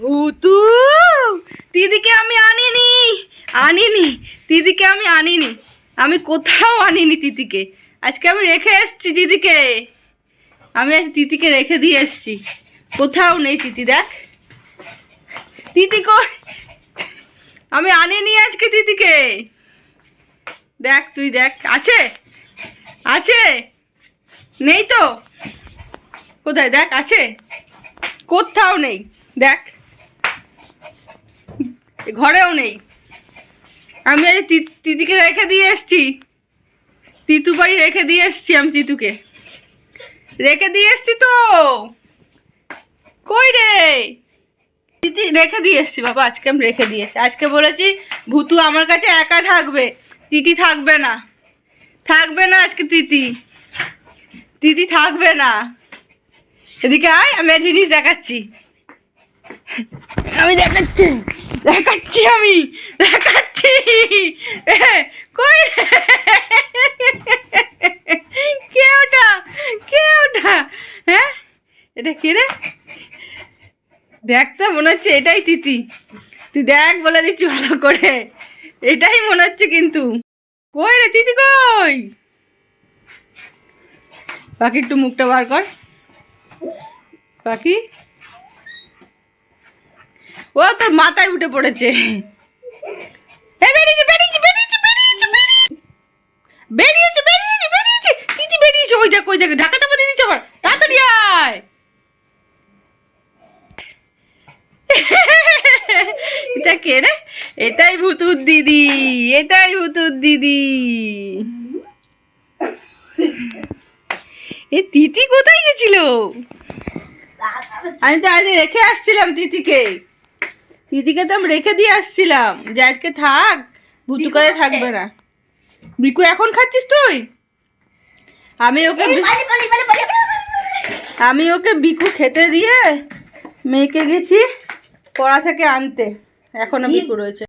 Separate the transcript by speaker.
Speaker 1: ভূতু দিদিকে আমি আনিনি আনিনি দিদিকে আমি আনিনি। আমি কোথাও আনিনি দিদিকে আজকে আমি রেখে এসেছি দিদিকে আমি আজ তিতিকে রেখে দিয়ে এসেছি। কোথাও নেই তিতি, দেখ। তিতি কই? আমি আনিনি আজকে দিদিকে দেখ তুই, দেখ। আছে? আছে? নেই তো? কোথায়? দেখ, আছে? কোথাও নেই। দেখ। ঘরেও নেই। আমি আজ তিতিকে রেখে দিয়ে এসছি। তিতু বাড়ি রেখে দিয়ে এসছি আমি তিতুকে। রেখে দিয়ে এসছি তো। কই রে? তিতি, রেখে দিয়ে এসছি বাবা, আজকে আমি রেখে দিয়ে এসছি। আজকে বলেছি, ভুতু আমার কাছে একা থাকবে। তিতি থাকবে না। থাকবে না আজকে তিতি। তিতি থাকবে না। এদিকে আয়, আমি জিনিস দেখাচ্ছি। আমি দেখাচ্ছি। দেখাচ্ছি আমি, দেখাচ্ছি। কই? কে ওটা? কে ওটা? হ্যাঁ? এটা কে রে? দেখ তো, মনে হচ্ছে এটাই তিতি। তুই দেখ বলে দিচ্ছি ভালো করে। এটাই মনে হচ্ছে কিন্তু। কই রে, তিতি কই? পাখি একটু মুখটা বার কর। পাখি? ও তোর মাথায় উঠে পড়েছে। বেরিয়েছে বেরিয়েছে বেরিয়েছে বেরিয়েছে বেরিয়েছে। বেরিয়েছে ওই ওই আয়। এটা কে রে? এটাই ভুতুর দিদি, এটাই ভুতুর দিদি। এ কোথায় গেছিল? আমি তো আজ রেখে আসছিলাম তিতিকে তিতিকে তো আমি রেখে দিয়ে আসছিলাম যে আজকে থাক ভুতু করে থাকবে না। বিকু এখন খাচ্ছিস তুই? আমি ওকে আমি ওকে বিকু খেতে দিয়ে মেয়েকে গেছি পড়া থেকে আনতে। এখনও বিকু রয়েছে।